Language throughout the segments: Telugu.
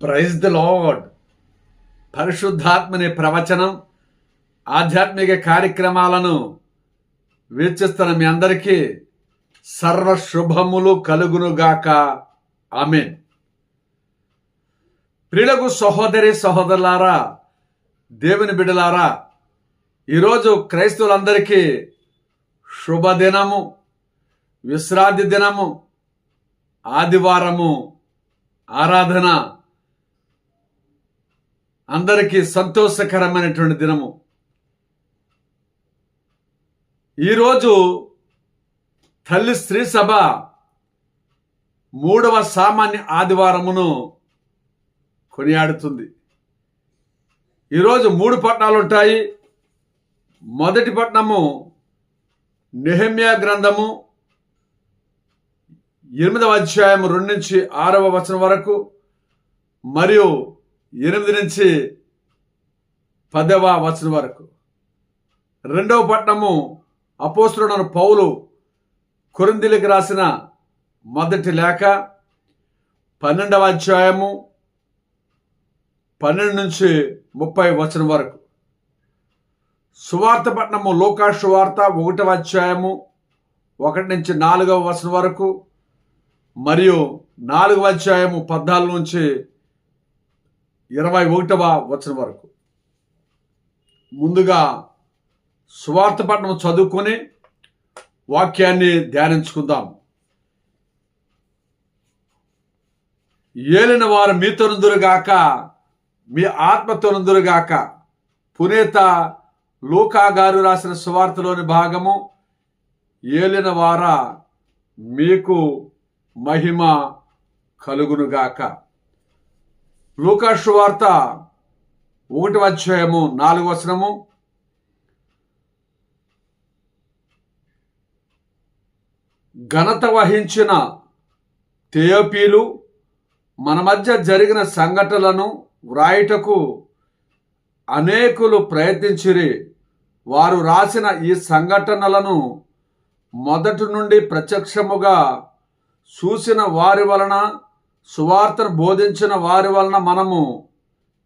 ప్రైజ్ ద లార్డ్ పరిశుద్ధాత్మని ప్రవచనం ఆధ్యాత్మిక కార్యక్రమాలను వీక్షిస్తున్న మీ అందరికీ సర్వ శుభములు కలుగునుగాక. ఆమెన్. ప్రియులకు సహోదరి సహోదరులారా దేవుని బిడ్డలారా ఈరోజు క్రైస్తవులందరికీ శుభదినము విశ్రాంతి దినము ఆదివారము ఆరాధన అందరికీ సంతోషకరమైనటువంటి దినము. ఈరోజు తల్లి స్త్రీ సభ మూడవ సామాన్య ఆదివారమును కొనియాడుతుంది. ఈరోజు మూడు పట్టణాలు ఉంటాయి. మొదటి పట్టణము నెహమ్యా గ్రంథము ఎనిమిదవ అధ్యాయం రెండు నుంచి ఆరవ వచనం వరకు మరియు ఎనిమిది నుంచి పదవ వచనం వరకు. రెండవ పట్టణము అపోస్తుడైన పౌలు కొరిందిలికి రాసిన మొదటి లేఖ పన్నెండవ అధ్యాయము పన్నెండు నుంచి ముప్పై వచనం వరకు. సువార్త పట్టణము లోకా సువార్త ఒకటవ అధ్యాయము ఒకటి నుంచి నాలుగవ వచనం వరకు మరియు నాలుగవ అధ్యాయము పద్నాలుగు నుంచి ఇరవై ఒకటవ వచనం వరకు. ముందుగా సువార్త పట్టణం చదువుకొని వాక్యాన్ని ధ్యానించుకుందాం. ఏలిన వారు మీతో నుందురుగాక మీ ఆత్మతో నుందురుగాక పునేత లూకా గారు రాసిన సువార్తలోని భాగము ఏలిన వార మీకు మహిమ కలుగునుగాక. లూకా వార్త ఒకటి అధ్యాయము నాలుగు వచనము. ఘనత వహించిన తేయోపీలు మన మధ్య జరిగిన సంఘటనలను వ్రాయుటకు అనేకులు ప్రయత్నించిరి. వారు రాసిన ఈ సంఘటనలను మొదటి నుండి ప్రత్యక్షముగా చూసిన వారి వలన సువార్తను బోధించిన వారి వలన మనము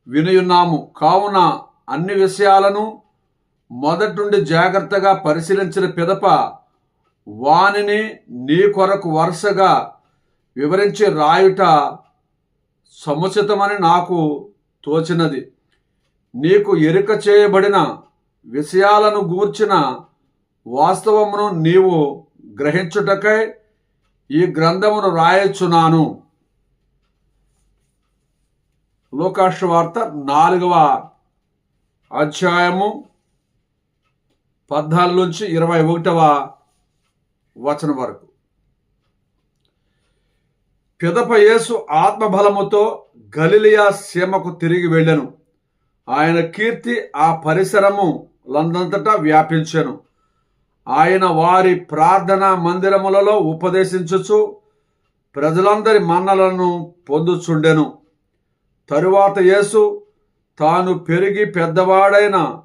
వినియున్నాము. కావున అన్ని విషయాలను మొదటి నుండి జాగ్రత్తగా పరిశీలించిన పిదప వానిని నీ కొరకు వరుసగా వివరించి రాయుట సముచితమని నాకు తోచినది. నీకు ఎరుక చేయబడిన విషయాలను గూర్చిన వాస్తవమును నీవు గ్రహించుటకై ఈ గ్రంథమును రాయచున్నాను లోకాష్ వార్త నాలుగవ అధ్యాయము పద్నాలుగు నుంచి ఇరవై ఒకటవ వచనం వరకు. పిదప యేసు ఆత్మబలముతో గలిలియా సీమకు తిరిగి వెళ్ళాను. ఆయన కీర్తి ఆ పరిసరము లందంతటా వ్యాపించను. ఆయన వారి ప్రార్థనా మందిరములలో ఉపదేశించుచు ప్రజలందరి మన్నలను పొందుచుండెను. తరువాత యేసు తాను పెరిగి పెద్దవాడైన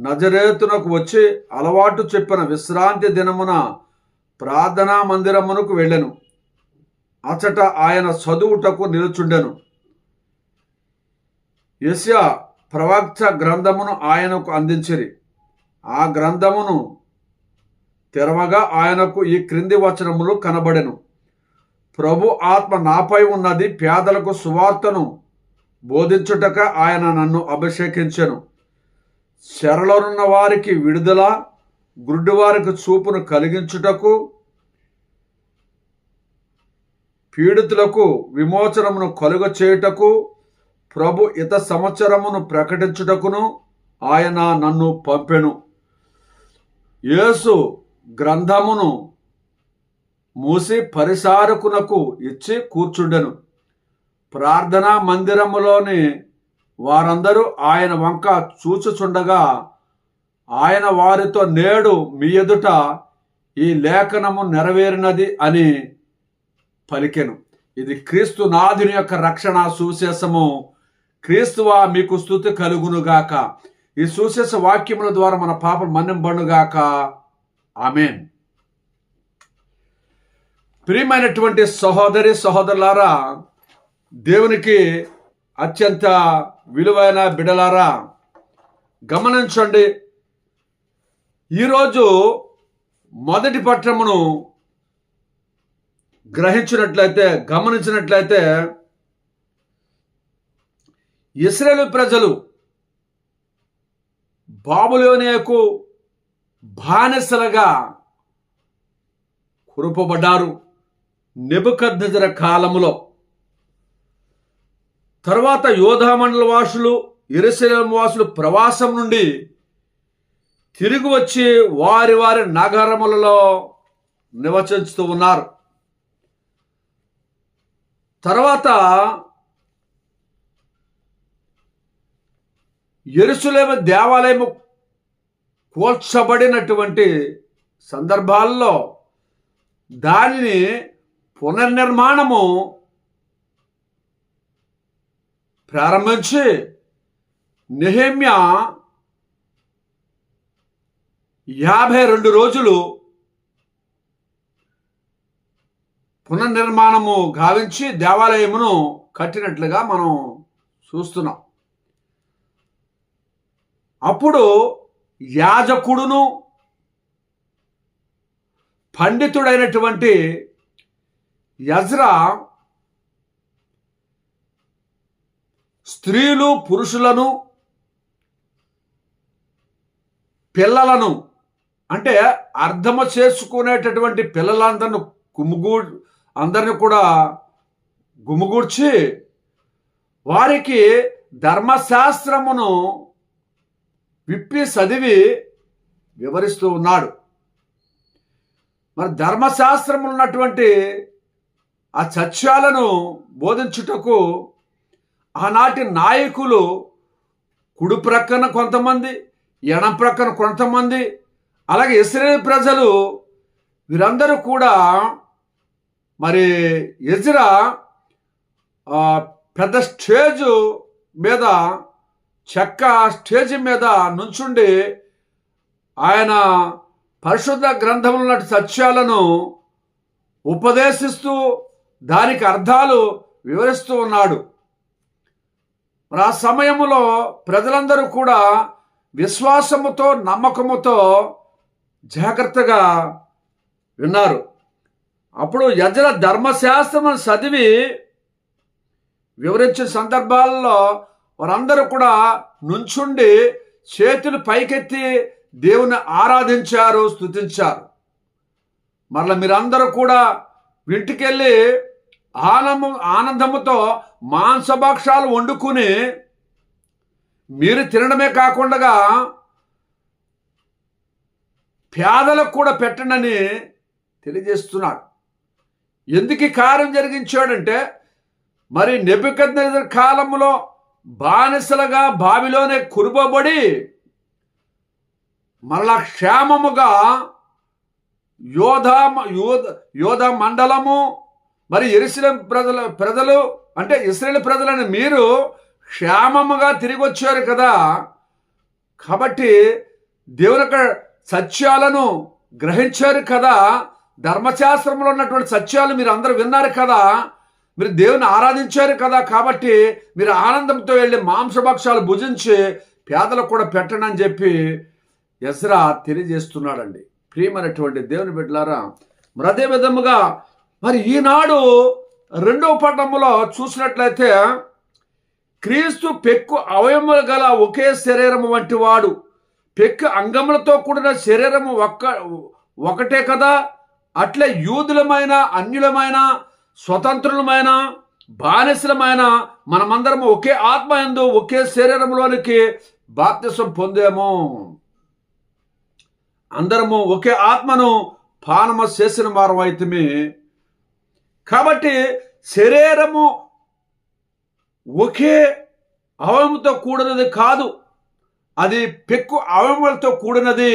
నజరేతునకు వచ్చి అలవాటు చెప్పిన విశ్రాంతి దినమున ప్రార్థనా మందిరమునకు వెళ్ళెను. అచట ఆయన చదువుటకు నిలుచుండెను. యస్యా ప్రవక్త గ్రంథమును ఆయనకు అందించిరి. ఆ గ్రంథమును తెరవగా ఆయనకు ఈ క్రింది వచనములు కనబడెను. ప్రభు ఆత్మ నాపై ఉన్నది పేదలకు సువార్తను బోధించుటక ఆయన నన్ను అభిషేకించను. చెరలోనున్న వారికి విడుదల గుడ్డివారికి చూపును కలిగించుటకు పీడితులకు విమోచనమును కలుగ చేయుటకు ప్రభు ఇత సంవత్సరమును ప్రకటించుటకును ఆయన నన్ను పంపెను. యేసు గ్రంథమును మూసి పరిసారకునకు ఇచ్చి కూర్చుండెను. ప్రార్థనా మందిరములోని వారందరూ ఆయన వంక చూచుచుండగా ఆయన వారితో నేడు మీ ఎదుట ఈ లేఖనము నెరవేరినది అని పలికెను. ఇది క్రీస్తు నాథుని యొక్క రక్షణ సువిశేషము. క్రీస్తువా మీకు స్థుతి కలుగునుగాక ఈ సుశేష వాక్యముల ద్వారా మన పాపం మన్నింబడుగాక ఆమెన్. ప్రియమైనటువంటి సహోదరి సహోదరులారా దేవునికి అత్యంత విలువైన బిడలారా గమనించండి. ఈరోజు మొదటి పట్టణమును గ్రహించినట్లయితే గమనించినట్లయితే ఇస్రాయేల్ ప్రజలు బాబులోనేకు బానిసలుగా కురుపబడ్డారు. నెబుకద్నెజర కాలములో తర్వాత యోధామండల వాసులు ఇరుశలేం వాసులు ప్రవాసం నుండి తిరిగి వచ్చి వారి వారి నగరములలో నివసించుతూ ఉన్నారు. తర్వాత ఎరుసలేమ దేవాలయము కూల్చబడినటువంటి సందర్భాల్లో దానిని పునర్నిర్మాణము ప్రారంభించి నెహమ్య యాభై రెండు రోజులు పునర్నిర్మాణము గావించి దేవాలయమును కట్టినట్లుగా మనం చూస్తున్నాం. అప్పుడు యాజకుడును పండితుడైనటువంటి యజ్రా స్త్రీలు పురుషులను పిల్లలను అంటే అర్థము చేసుకునేటటువంటి పిల్లలందరిని గుమిగూ అందరిని కూడా గుమిగూర్చి వారికి ధర్మశాస్త్రమును విప్పి చదివి వివరిస్తూ ఉన్నాడు. మరి ధర్మశాస్త్రం ఉన్నటువంటి ఆ సత్యాలను బోధించుటకు ఆనాటి నాయకులు కుడి ప్రక్కన కొంతమంది ఎడం ప్రక్కన కొంతమంది అలాగే ఇస్రాయేల్ ప్రజలు వీరందరూ కూడా మరి ఎజ్రా పెద్ద స్టేజ్ మీద చెక్క స్టేజ్ మీద నుంచుండి ఆయన పరిశుద్ధ గ్రంథంలో ఉన్న సత్యాలను ఉపదేశిస్తూ దానికి అర్థాలు వివరిస్తూ ఉన్నాడు. మరి ఆ సమయంలో ప్రజలందరూ కూడా విశ్వాసముతో నమ్మకముతో జాగ్రత్తగా విన్నారు. అప్పుడు యజన ధర్మశాస్త్రం చదివి వివరించిన సందర్భాల్లో వారందరూ కూడా నుంచుండి చేతులు పైకెత్తి దేవుని ఆరాధించారు స్తుతించారు. మరలా మీరందరూ కూడా ఇంటికెళ్ళి ఆనందం ఆనందముతో మాంసభక్షాలు వండుకుని మీరు తినడమే కాకుండా పేదలకు కూడా పెట్టండి తెలియజేస్తున్నాడు. ఎందుకు ఈ కార్యం జరిగించాడంటే మరి నెబుకద్నెజర్ కాలంలో బానిసలుగా బావిలోనే కురుబబడి మరలా క్షేమముగా యోధ యోధ యోధ మండలము మరి ఎరుసలేం ప్రజల ప్రజలు అంటే ఇస్రాయేల్ ప్రజలని మీరు క్షేమముగా తిరిగి వచ్చారు కదా. కాబట్టి దేవుని యొక్క సత్యాలను గ్రహించారు కదా. ధర్మశాస్త్రంలో ఉన్నటువంటి సత్యాలు మీరు అందరూ విన్నారు కదా. మీరు దేవుని ఆరాధించారు కదా. కాబట్టి మీరు ఆనందంతో వెళ్ళి మాంసభక్షాలు భుజించి పేదలకు కూడా పెట్టండి అని చెప్పి ఎస్రా తెలియజేస్తున్నాడండి. ప్రియమైనటువంటి దేవుని బిడ్డలారా మరి అదే విధముగా మరి ఈనాడు రెండవ పట్టణంలో చూసినట్లయితే క్రీస్తు పెక్కు అవయములు గల ఒకే శరీరము వంటి వాడు. పెక్కు అంగములతో కూడిన శరీరము ఒక్క ఒకటే కదా? అట్లే యూదులమైన అన్యులమైన స్వతంత్రులమైన బానిసలమైన మనమందరం ఒకే ఆత్మ ఎందు ఒకే శరీరంలోనికి బాప్తిసం పొందాము. అందరము ఒకే ఆత్మను పానమ చేసిన వారం అయితే కాబట్టి శరీరము ఒకే అవయముతో కూడినది కాదు అది పెక్కు అవయములతో కూడినది.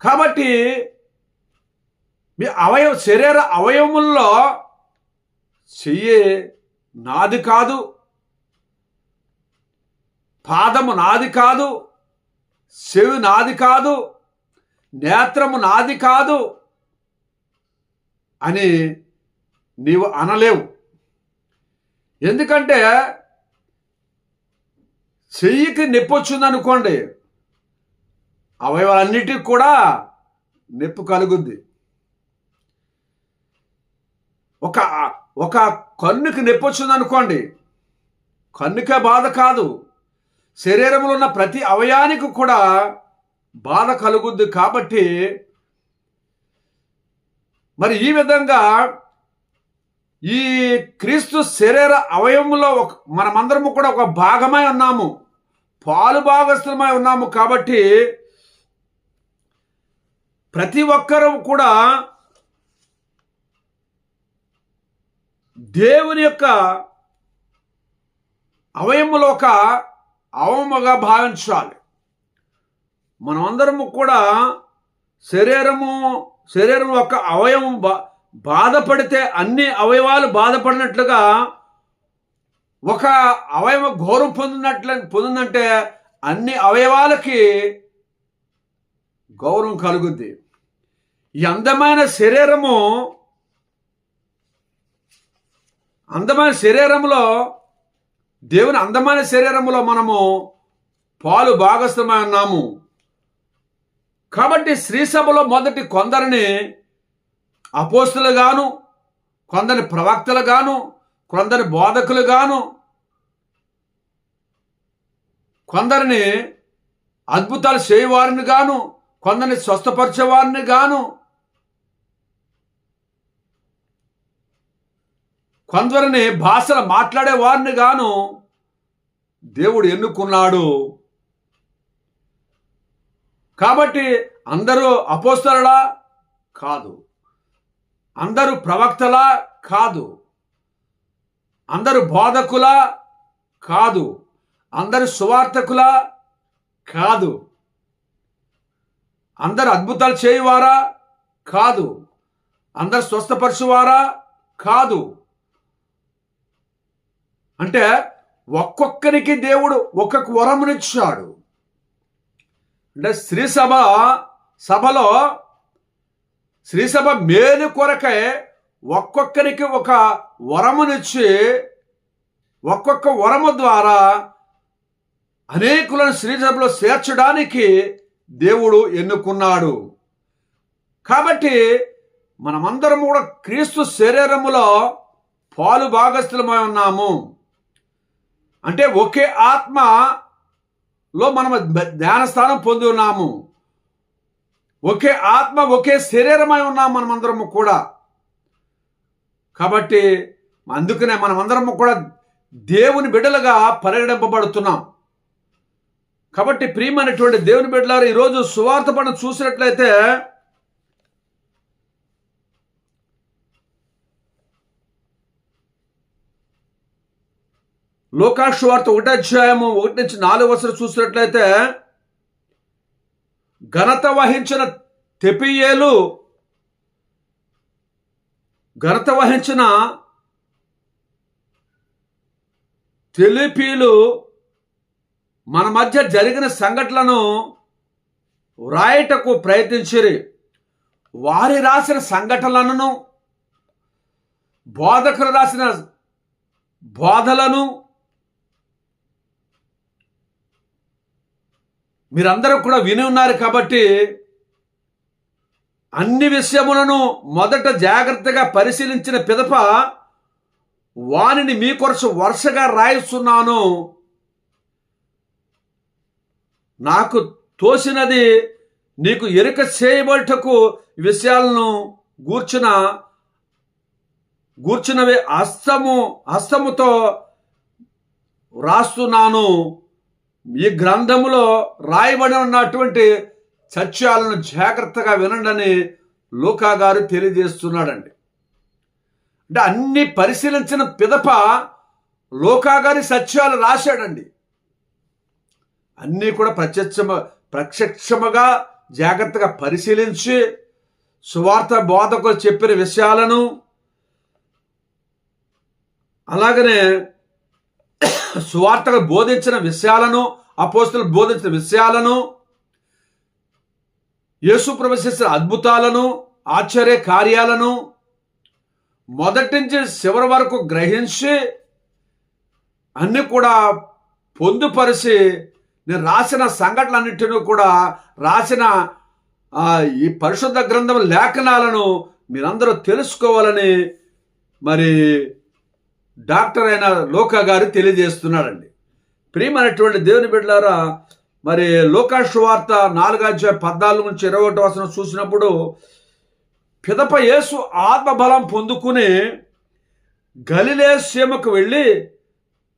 కాబట్టి మీ అవయవ శరీర అవయముల్లో చెయ్యి నాది కాదు పాదము నాది కాదు చెవి నాది కాదు నేత్రము నాది కాదు అని నీవు అనలేవు. ఎందుకంటే చెయ్యికి నొప్పి వచ్చింది అనుకోండి అవయవాలన్నిటికి కూడా నొప్పి కలుగుద్ది. ఒక ఒక కన్నుకి నొప్పి వచ్చింది అనుకోండి కన్నుకే బాధ కాదు. శరీరంలో ఉన్న ప్రతి అవయానికి కూడా బాధ కలుగుద్ది కాబట్టి మరి ఈ విధంగా ఈ క్రీస్తు శరీర అవయవంలో ఒక మనమందరము కూడా ఒక భాగమై ఉన్నాము. పాలు భాగస్థులమై ఉన్నాము కాబట్టి ప్రతి ఒక్కరూ కూడా దేవుని యొక్క అవయములో ఒక అవముగా భావించాలి. మనమందరము కూడా శరీరము శరీరం ఒక అవయవం బా బాధపడితే అన్ని అవయవాలు బాధపడినట్లుగా ఒక అవయవ ఘోరం పొందినట్లు పొందిందంటే అన్ని అవయవాలకి గౌరవం కలుగుద్ది. ఈ అందమైన శరీరము అందమైన శరీరంలో దేవుని అందమైన శరీరంలో మనము పాలు భాగస్థమై ఉన్నాము. కాబట్టి శ్రీసభలో మొదటి కొందరిని అపోస్తులుగాను కొందరి ప్రవక్తలుగాను కొందరి బోధకులుగాను కొందరిని అద్భుతాలు చేయవారిని గాను కొందరిని స్వస్థపరిచేవారిని గాను కొందరిని భాషలు మాట్లాడే వారిని గాను దేవుడు ఎన్నుకున్నాడు. కాబట్టి అందరూ అపోస్తలడా కాదు. అందరూ ప్రవక్తలా? కాదు. అందరూ బోధకులా? కాదు. అందరు సువార్థకుల? కాదు. అందరు అద్భుతాలు చేయవారా? కాదు. అందరు స్వస్థపరచువారా? కాదు. అంటే ఒక్కొక్కరికి దేవుడు ఒక్కొక్క వరమునిచ్చాడు. అంటే శ్రీసభ సభలో శ్రీసభ మేలు కొరకై ఒక్కొక్కరికి ఒక వరమునిచ్చి ఒక్కొక్క వరము ద్వారా అనేకులను శ్రీసభలో చేర్చడానికి దేవుడు ఎన్నుకున్నాడు. కాబట్టి మనమందరం కూడా క్రీస్తు శరీరములో పాలు భాగస్థులమై ఉన్నాము. అంటే ఒకే ఆత్మ లో మనం ధ్యానస్థానం పొంది ఉన్నాము. ఒకే ఆత్మ ఒకే శరీరమై ఉన్నాము మనమందరము కూడా. కాబట్టి అందుకనే మనమందరము కూడా దేవుని బిడ్డలుగా పరిగణింపబడుతున్నాం. కాబట్టి ప్రియమైనటువంటి దేవుని బిడ్డలారు ఈరోజు సువార్త పని చూసినట్లయితే లోకాశువార్త ఒకటి అధ్యాయము ఒకటి నుంచి నాలుగు వసలు చూసినట్లయితే ఘనత వహించిన తెపియేలు ఘనత వహించిన తెలిపీలు మన మధ్య జరిగిన సంఘటనలను వ్రాయటకు ప్రయత్నించిరి. వారి రాసిన సంఘటనలను బోధకులు రాసిన బోధలను మీరందరూ కూడా విని ఉన్నారు కాబట్టి అన్ని విషయములను మొదట జాగ్రత్తగా పరిశీలించిన పిదప వానిని మీ కొరసు వరుసగా రాయిస్తున్నాను. నాకు తోసినది నీకు ఎరుక చేయబడటకు విషయాలను గూర్చిన గూర్చినవి హస్తము హస్తముతో రాస్తున్నాను. ఈ గ్రంథములో రాయబడి ఉన్నటువంటి సత్యాలను జాగ్రత్తగా వినండి లూకా గారు తెలియజేస్తున్నాడండి. అంటే అన్ని పరిశీలించిన పిదప లోకా గారి సత్యాలు రాశాడండి. అన్నీ కూడా ప్రత్యక్షమ ప్రత్యక్షముగా జాగ్రత్తగా పరిశీలించి సువార్త బోధకులు చెప్పిన విషయాలను అలాగనే సువార్తగా బోధించిన విషయాలను అపోస్తులు బోధించిన విషయాలను యేసు ప్రవేశించిన అద్భుతాలను ఆశ్చర్య కార్యాలను మొదటి నుంచి చివరి వరకు గ్రహించి అన్నీ కూడా పొందుపరిచి నేను రాసిన సంఘటనలన్నింటినీ కూడా రాసిన ఈ పరిశుద్ధ గ్రంథం లేఖనాలను మీరందరూ తెలుసుకోవాలని మరి డాక్టర్ అయిన లోకా గారు తెలియజేస్తున్నాడండి ప్రియమైనటువంటి దేవుని బిడ్డలారా మరి లోకాశువార్త నాలుగాధ్యాయ పద్నాలుగు నుంచి ఇరవై ఒకటి వసనం చూసినప్పుడు పిదప యేసు ఆత్మబలం పొందుకుని గలిలే సీమకు వెళ్ళి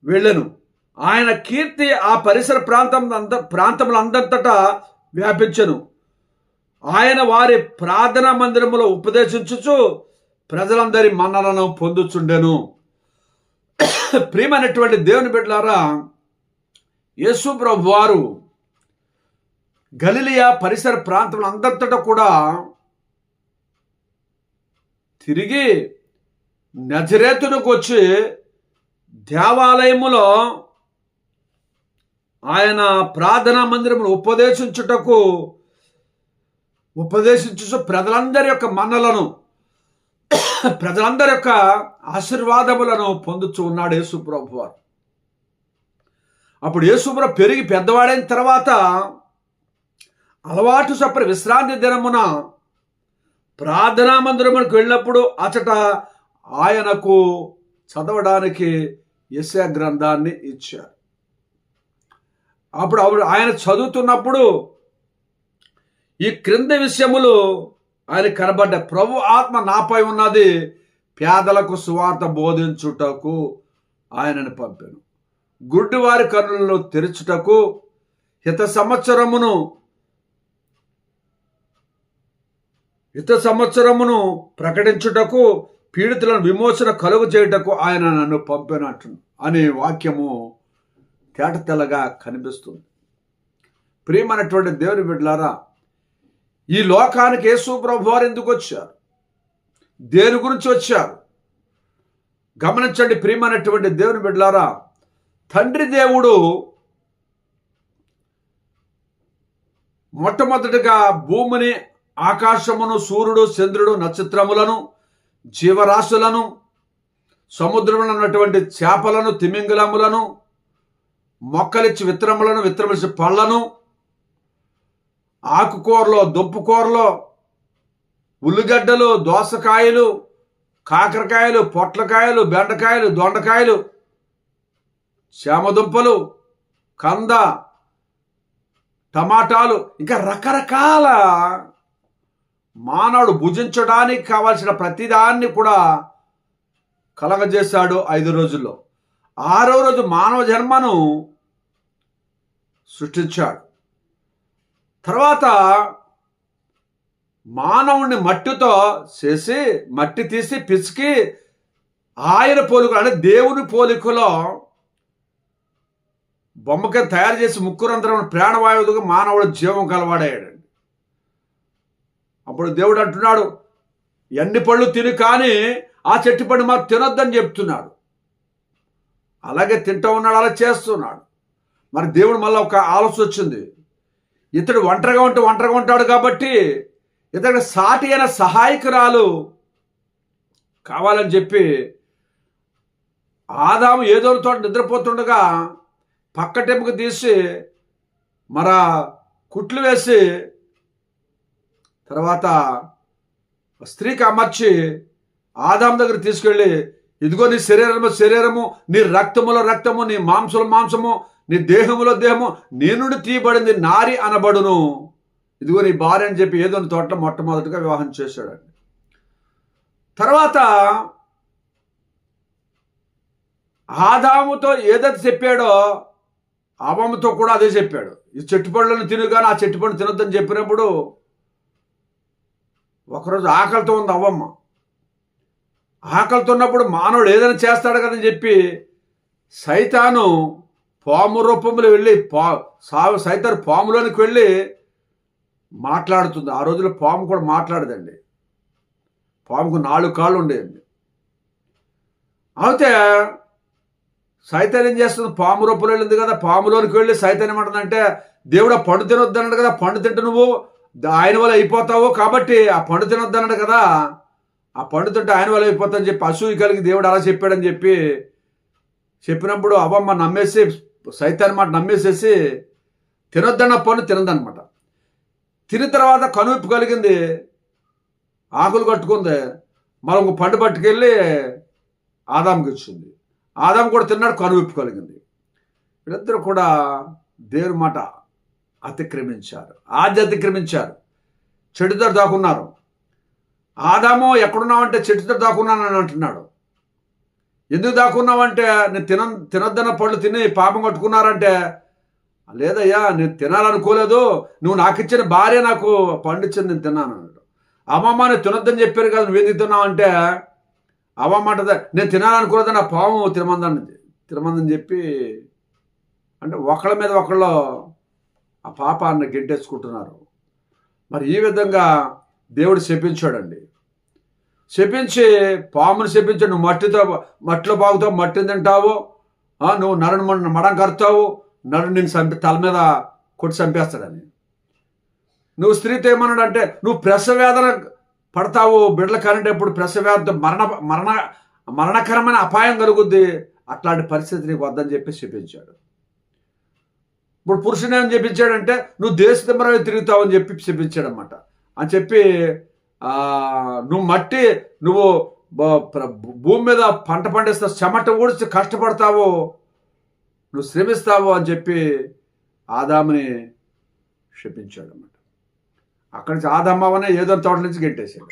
వెళ్ళను. ఆయన కీర్తి ఆ పరిసర ప్రాంతం అంత ప్రాంతములందంతటా వ్యాపించను. ఆయన వారి ప్రార్థనా మందిరములో ఉపదేశించుచు ప్రజలందరి మన్నలను పొందుచుండెను. ప్రియమైనటువంటి దేవుని బిడ్డలారా యేసు ప్రభు వారు గలిలియా పరిసర ప్రాంతంలో అంతటా కూడా తిరిగి నజరేతునికి వచ్చి దేవాలయములో ఆయన ప్రార్థనా మందిరమును ఉపదేశించుటకు ఉపదేశించు ప్రజలందరి యొక్క మన్నలను ప్రజలందరి యొక్క ఆశీర్వాదములను పొందుచు ఉన్నాడు యేసుప్రభు వారు అప్పుడు యేసుప్ర పెరిగి పెద్దవాడైన తర్వాత అలవాటు చప్పని విశ్రాంతి దినమున ప్రార్థనా మందిరములకు వెళ్ళినప్పుడు అచట ఆయనకు చదవడానికి యశా గ్రంథాన్ని ఇచ్చారు. అప్పుడు అప్పుడు ఆయన చదువుతున్నప్పుడు ఈ క్రింది విషయములు ఆయన కనబడ్డ ప్రభు ఆత్మ నాపై ఉన్నది. పేదలకు సువార్త బోధించుటకు ఆయనను పంపాను. గుడ్డివారి కనులను తెరుచుటకు హిత సంవత్సరమును హిత సంవత్సరమును ప్రకటించుటకు పీడితులను విమోచన కలుగు చేయుటకు ఆయన నన్ను పంపినట్టు అనే వాక్యము తేట తెల్లగా కనిపిస్తుంది. ప్రియమైనటువంటి దేవుని బిడ్డలారా ఈ లోకానికి యేసు ప్రభు వారు ఎందుకు వచ్చారు? దేని గురించి వచ్చారు? గమనించండి ప్రియమైనటువంటి దేవుని బిడ్డలారా తండ్రి దేవుడు మొట్టమొదటిగా భూమిని ఆకాశమును సూర్యుడు చంద్రుడు నక్షత్రములను జీవరాశులను సముద్రంలో ఉన్నటువంటి చేపలను తిమింగలములను మొక్కలిచ్చి విత్రములను విత్తనమిచ్చి పళ్ళను ఆకుకూరలో దుప్పుకూరలో ఉల్లిగడ్డలు దోసకాయలు కాకరకాయలు పొట్లకాయలు బెండకాయలు దొండకాయలు చామదుంపలు కంద టమాటాలు ఇంకా రకరకాల మానవుడు భుజించడానికి కావాల్సిన ప్రతిదాన్ని కూడా కలగజేశాడు ఐదు రోజుల్లో. ఆరో రోజు మానవ జన్మను సృష్టించాడు. తర్వాత మానవుని మట్టితో చేసి మట్టి తీసి పిసికి ఆయన పోలికలు అంటే దేవుని పోలికలో బొమ్మకి తయారు చేసి ముక్కురంతరం ప్రాణవాయువుగా మానవుడు జీవం కలవాడాడండి అప్పుడు దేవుడు అంటున్నాడు ఎన్ని పళ్ళు తిని కానీ ఆ చెట్టు పండు మాకు తినొద్దని చెప్తున్నాడు. అలాగే తింటూ ఉన్నాడు అలా చేస్తున్నాడు. మరి దేవుడు మళ్ళీ ఒక ఆలోచన వచ్చింది. ఇతడు ఒంటరిగా ఉంటే ఒంటరిగా ఉంటాడు కాబట్టి ఇతడు సాటి అయిన సహాయకురాలు కావాలని చెప్పి ఆదాము ఏదో తోట నిద్రపోతుండగా పక్క టెంపుకు తీసి మర కుట్లు వేసి తర్వాత స్త్రీకి అమర్చి ఆదాం దగ్గర తీసుకెళ్ళి ఇదిగో నీ శరీరము శరీరము నీ రక్తములో రక్తము నీ మాంసములో మాంసము నీ దేహములో దేహము నీ నుండి తీయబడింది నారి అనబడును. ఇదిగో నీ భార్య అని చెప్పి ఏదో తోట మొట్టమొదటిగా వివాహం చేశాడండి. తర్వాత ఆదాముతో ఏదైతే చెప్పాడో అవ్వమ్మతో కూడా అదే చెప్పాడు. ఈ చెట్టు పళ్ళను తినుగాని ఆ చెట్టు పండు తినొద్దని చెప్పినప్పుడు ఒకరోజు ఆకలితో ఉంది అవ్వమ్మ. ఆకలితో ఉన్నప్పుడు మానవుడు ఏదైనా చేస్తాడు కదని చెప్పి సైతాను పాము రూపంలో వెళ్ళి పా సాగు సైతాను పాములోనికి వెళ్ళి మాట్లాడుతుంది. ఆ రోజుల్లో పాము కూడా మాట్లాడదండి. పాముకు నాలుగు కాళ్ళు ఉండేయండి. అయితే సైతాన్ ఏం చేస్తుంది? పాము రూపంలో వెళ్ళింది కదా. పాములోనికి వెళ్ళి సైతాన్ ఏమంటుందంటే దేవుడు ఆ పండు తినొద్దన్నాడు కదా. పండు తింటే నువ్వు. ఆయన వల్ల అయిపోతావు కాబట్టి ఆ పండు తినొద్దన్నాడు కదా. ఆ పండు తింటే ఆయన వల్ల అయిపోతాదని చెప్పి అసూయ కలిగి దేవుడు అలా చెప్పాడని చెప్పి చెప్పినప్పుడు అవమ్మ నమ్మేసి సైతాన్ మాట నమ్మేసేసి తినొద్దన్న పన్ను తినదనమాట తిన్న తర్వాత కనువిప్పు కలిగింది. ఆకులు కట్టుకుంది. మరి పండు పట్టుకెళ్ళి ఆదాంకి ఇచ్చింది. ఆదాం కూడా తిన్నాడు కనువిప్పు కలిగింది. వీళ్ళిద్దరూ కూడా దేవుని మాట అతిక్రమించారు. ఆది అతిక్రమించారు. చెడుతో దాకున్నారు ఆదాము ఎక్కడున్నావంటే చెట్టుతో అని అంటున్నాడు. ఎందుకు దాక్కున్నావంటే నేను తిన తినొద్దన్న పళ్ళు తిని పాపం కట్టుకున్నారంటే? లేదయ్యా నేను తినాలనుకోలేదు. నువ్వు నాకు ఇచ్చిన భార్య నాకు పండు ఇచ్చింది నేను తిన్నాను అన్నాడు. అమ్మమ్మ నేను తినొద్దని చెప్పారు కదా నువ్వు ఎందుకు తిన్నావు అంటే అమ్మమ్మ అంటే నేను తినాలనుకోలేదు నా పాము తినమందని తినమందని చెప్పి అంటే ఒకళ్ళ మీద ఒకళ్ళు ఆ పాపాన్ని గెంటేసుకుంటున్నారు. మరి ఈ విధంగా దేవుడు చెప్పించాడండి శపించి పామును శపించి నువ్వు మట్టితో మట్టిలో బాగుతావు మట్టిని తింటావు నువ్వు నరుని మన మడం కడతావు నరుడు నేను చంపి తల మీద కొట్టి చంపేస్తాడని. నువ్వు స్త్రీతో ఏమన్నాడు అంటే నువ్వు ప్రసవేదన పడతావు బిడ్డలు కనేటప్పుడు ప్రసవేదన మరణ మరణ మరణకరమైన అపాయం కలుగుద్ది అట్లాంటి పరిస్థితి నీకు వద్దని చెప్పి చెప్పించాడు. ఇప్పుడు పురుషుని ఏం చెప్పించాడంటే నువ్వు దేశదిమ్మరవి తిరుగుతావు అని చెప్పి చెప్పించాడనమాట అని చెప్పి నువ్వు మట్టి నువ్వు భూమి మీద పంట పండిస్తా చెమట ఊడిచి కష్టపడతావు నువ్వు శ్రమిస్తావు అని చెప్పి ఆదాముని శపించాడు అనమాట అక్కడి నుంచి ఆదమ్మవనే ఏదో తోట నుంచి గెంటేశాడు.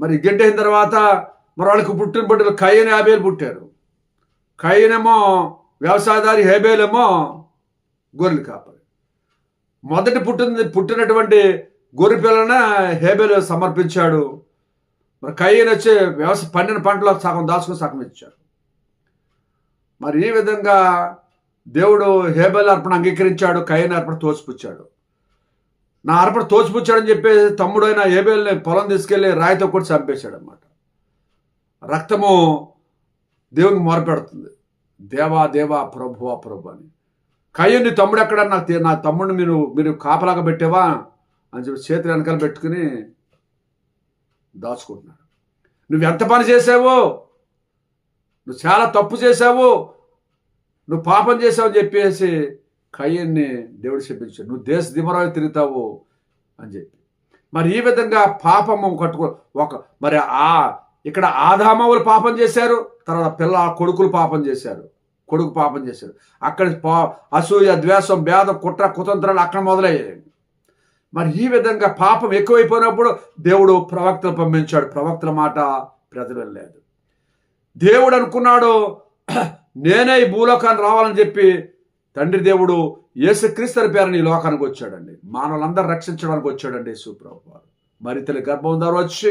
మరి గెంటేసిన తర్వాత మరి వాళ్ళకి పుట్టిన బిడ్డలు కయ్యని హేబేలు పుట్టారు. కయ్యనేమో వ్యవసాయదారి హేబేలేమో గొర్రెలు కాపరి మొదటి పుట్టింది పుట్టినటువంటి గొర్రెపిల్లన పిల్లన సమర్పించాడు. మరి కయ్యను వచ్చి వ్యవసాయ పండిన పంటలో సగం దాచుకుని సగం ఇచ్చాడు మరి ఈ విధంగా దేవుడు హేబెల్ అర్పణ అంగీకరించాడు కయ్యను అర్పణ తోసిపుచ్చాడు. నా అర్పణ తోచిపుచ్చాడని చెప్పి తమ్ముడైన హేబెల్ని పొలం తీసుకెళ్ళి రాయితో కూడా చంపేశాడు అనమాట రక్తము దేవునికి మొరపెడుతుంది. దేవా దేవా ప్రభువా ప్రభు అని. కయ్యని తమ్ముడు ఎక్కడ నాకు నా తమ్ముడిని మీరు మీరు కాపలాగా పెట్టావా? అని చెప్పి చేతులు వెనకాల పెట్టుకుని దాచుకుంటున్నాడు. నువ్వు ఎంత పని చేసావు నువ్వు చాలా తప్పు చేసావు నువ్వు పాపం చేసావు అని చెప్పేసి కయ్యన్ని దేవుడు చెప్పించాడు నువ్వు దేశ దిమరావి తిరుగుతావు అని చెప్పి. మరి ఈ విధంగా పాపము కట్టుకో ఒక మరి ఆ ఇక్కడ ఆదామవులు పాపం చేశారు తర్వాత పిల్ల కొడుకులు పాపం చేశారు కొడుకు పాపం చేశారు. అక్కడ పా అసూయ ద్వేషం భేదం కుట్ర కుతంత్రాలు అక్కడ మొదలయ్యాయి. మరి ఈ విధంగా పాపం ఎక్కువైపోయినప్పుడు దేవుడు ప్రవక్తలు పంపించాడు. ప్రవక్తల మాట ప్రజలు వెళ్ళలేదు దేవుడు అనుకున్నాడు నేనే ఈ భూలోకాన్ని రావాలని చెప్పి తండ్రి దేవుడు యేసుక్రీస్తు పేరుని ఈ లోకానికి వచ్చాడండి. మానవులందరూ రక్షించడానికి వచ్చాడండి యేసుప్రభు వారు మరి తల్లి గర్భం ద్వారా వచ్చి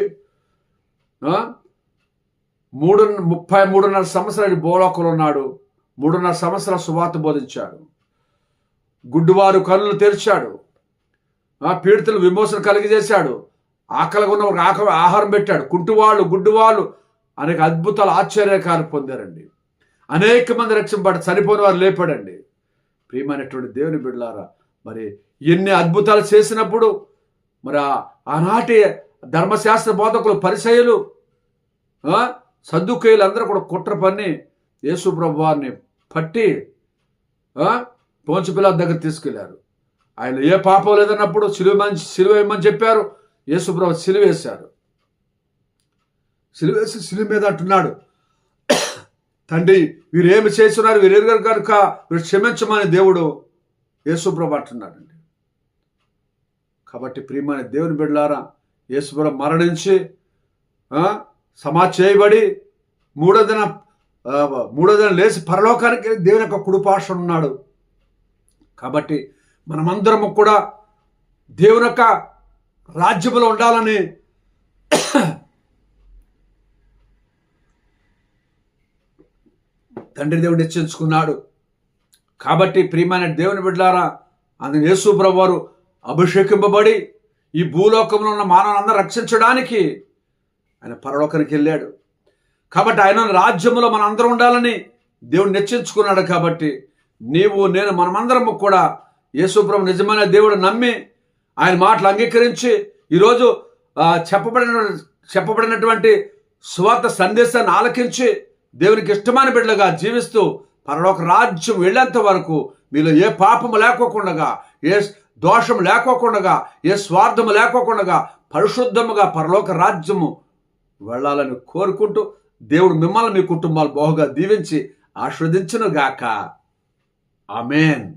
మూడు ముప్పై మూడున్నర సంవత్సరాలు భూలోకంలో ఉన్నాడు. మూడున్నర సంవత్సరాల సువార్త బోధించాడు. గుడ్డువారు కన్నులు తెరిచాడు. పీడితులు విమోచన కలిగజేశాడు. ఆకలిగా ఉన్న ఒక ఆహారం పెట్టాడు. కుంటువాళ్ళు గుడ్డువాళ్ళు అనేక అద్భుతాలు ఆశ్చర్యకాలు పొందారండి. అనేక మంది రక్షింపడ చనిపోయిన వారు లేపాడండి. ప్రియమైనటువంటి దేవుని బిడ్డలారా మరి ఎన్ని అద్భుతాలు చేసినప్పుడు మరి ఆనాటి ధర్మశాస్త్ర బోధకులు పరిచయలు సర్దుకేయులు అందరూ కూడా కుట్ర యేసు యేసుప్రభు వారిని పట్టి పోంచు పిల్లల దగ్గర తీసుకెళ్ళారు. ఆయన ఏ పాపం లేదన్నప్పుడు సిలువమని సిలువేయమని చెప్పారు? యేసుప్రభు సిలువేశారు సిలువేసి సిలువ మీద అంటున్నాడు. తండ్రి వీరేమి చేస్తున్నారు? వీరు ఎరుగరు కనుక వీరు క్షమించమని దేవుడు యేసుప్రభు అంటున్నాడండి. కాబట్టి ప్రియమైన దేవుని బిడ్డలారా యేసుప్రభు మరణించి సమాజ్ చేయబడి మూడో దిన మూడో దిన లేచి పరలోకానికి దేవుని యొక్క కుడిపాష ఉన్నాడు కాబట్టి మనమందరము కూడా దేవుని యొక్క రాజ్యములో ఉండాలని తండ్రి దేవుడు నిశ్చయించుకున్నాడు. కాబట్టి ప్రియమైన దేవుని బిడ్డలారా అందుకు యేసు వారు అభిషేకింపబడి ఈ భూలోకంలో ఉన్న మానవులందరూ రక్షించడానికి ఆయన పరలోకానికి వెళ్ళాడు. కాబట్టి ఆయన రాజ్యములో మన అందరం ఉండాలని దేవుడు నిశ్చయించుకున్నాడు కాబట్టి నీవు నేను మనమందరము కూడా యేసుప్రభు నిజమైన దేవుడు నమ్మి ఆయన మాటలు అంగీకరించి ఈరోజు చెప్పబడిన చెప్పబడినటువంటి స్వార్థ సందేశాన్ని ఆలకించి దేవునికి ఇష్టమైన బిడ్డలుగా జీవిస్తూ పరలోక రాజ్యం వెళ్ళేంత వరకు మీలో ఏ పాపము లేకోకుండా ఏ దోషం లేకోకుండా ఏ స్వార్థము లేకోకుండా పరిశుద్ధముగా పరలోక రాజ్యము వెళ్ళాలని కోరుకుంటూ దేవుడు మిమ్మల్ని మీ కుటుంబాలు బహుగా దీవించి ఆస్వాదించును గాక ఆమెన్.